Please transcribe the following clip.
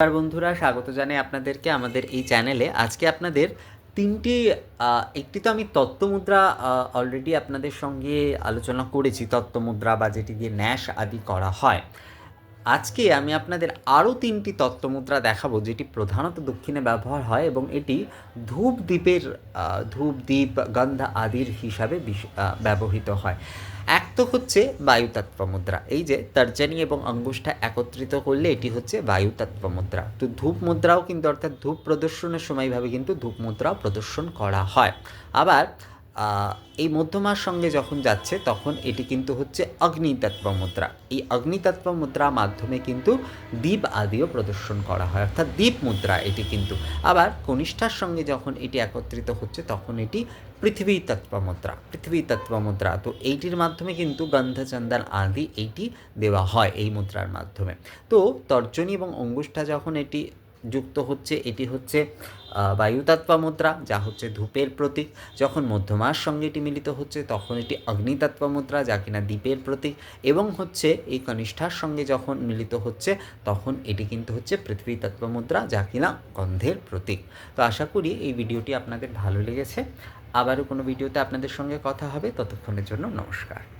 নমস্কার বন্ধুরা, স্বাগত জানাই আপনাদেরকে আমাদের এই চ্যানেলে। আজকে আপনাদের তিনটি একটি তো আমি তত্ত্বমুদ্রা অলরেডি আপনাদের সঙ্গে আলোচনা করেছি তত্ত্বমুদ্রা বা যেটি দিয়ে ন্যাস আদি করা হয়। আজকে আমি আপনাদের আরও তিনটি তত্ত্বমুদ্রা দেখাবো, যেটি প্রধানত দক্ষিণে ব্যবহার হয় এবং এটি ধূপ দ্বীপের ধূপ দ্বীপ গন্ধ আদির হিসাবে ব্যবহৃত হয়। এক তো হচ্ছে বায়ুতত্ত্ব মুদ্রা এই যে তর্জনী এবং অঙ্গুষ্ঠা একত্রিত করলে এটি হচ্ছে বায়ুতত্ত্ব মুদ্রা তো ধূপ মুদ্রাও কিন্তু অর্থাৎ ধূপ প্রদর্শনের সময়ভাবে কিন্তু ধূপ মুদ্রাও প্রদর্শন করা হয়। আবার এই মধ্যমার সঙ্গে যখন যাচ্ছে, তখন এটি কিন্তু হচ্ছে অগ্নিতত্ত্ব মুদ্রা এই অগ্নিতত্ত্ব মুদ্রা মাধ্যমে কিন্তু দ্বীপ আদিও প্রদর্শন করা হয়, অর্থাৎ দ্বীপ মুদ্রা এটি কিন্তু। আবার কনিষ্ঠার সঙ্গে যখন এটি একত্রিত হচ্ছে, তখন এটি পৃথিবী তত্ত্ব মুদ্রা পৃথিবী তত্ত্ব মুদ্রা তো এইটির মাধ্যমে কিন্তু গন্ধচন্দন আদি এইটি দেওয়া হয় এই মুদ্রার মাধ্যমে। তো তর্জনী এবং অঙ্গুষ্ঠা যখন এটি যুক্ত হচ্ছে এটি হচ্ছে আহ, বায়ুতত্ত্ব মুদ্রা যা হচ্ছে ধূপের প্রতীক। যখন মধ্যমার সঙ্গে এটি মিলিত হচ্ছে তখন এটি অগ্নিতত্ত্ব মুদ্রা যা কিনা দ্বীপের প্রতীক। এবং হচ্ছে এই কনিষ্ঠার সঙ্গে যখন মিলিত হচ্ছে তখন এটি কিন্তু হচ্ছে পৃথিবী মুদ্রা যা কিনা গন্ধের প্রতীক। তো আশা করি এই ভিডিওটি আপনাদের ভালো লেগেছে। আবারও কোনো ভিডিওতে আপনাদের সঙ্গে কথা হবে। ততক্ষণের জন্য নমস্কার।